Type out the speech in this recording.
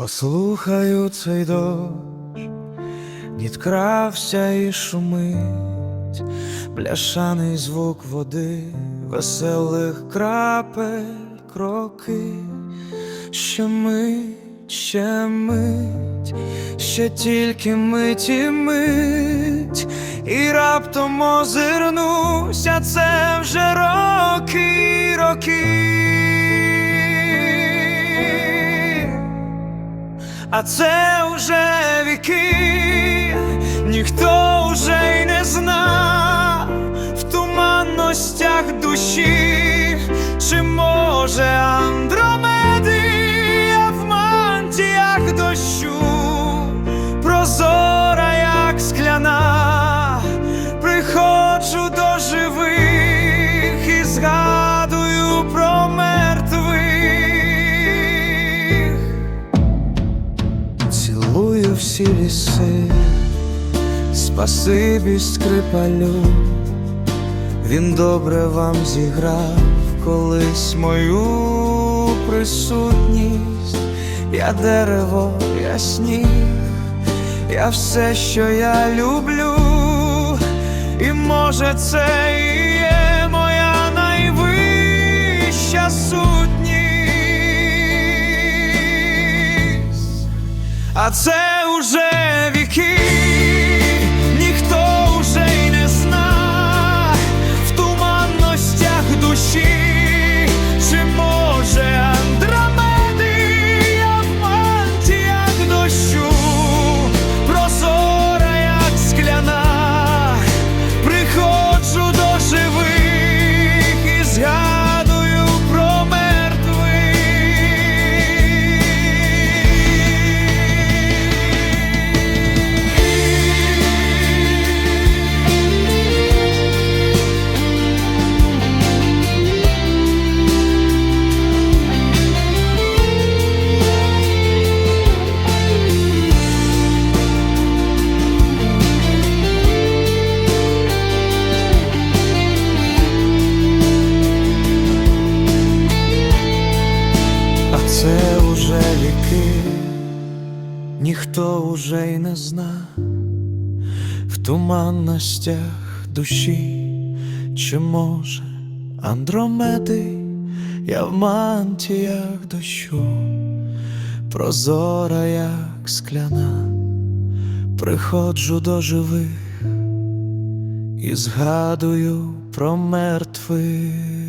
Послухаю цей дощ, відкрався і шумить, бляшаний звук води, веселих крапель, кроки, ще мить, ще мить, ще тільки мить і мить, і раптом озирнуся, це вже роки, роки. А це вже віки, ніхто вже й не зна. В туманностях душі, чи може Андромедія в мантіях дощу, Цілую ліси, спасибі скрипалю, він добре вам зіграв колись мою присутність, я дерево, я сніг, я все, що я люблю, і може це і Це уже віки, це уже віки, ніхто уже й не зна. В туманностях душі, чи може Андромеди, я в мантіях дощу, прозора, як скляна, приходжу до живих і згадую про мертвих.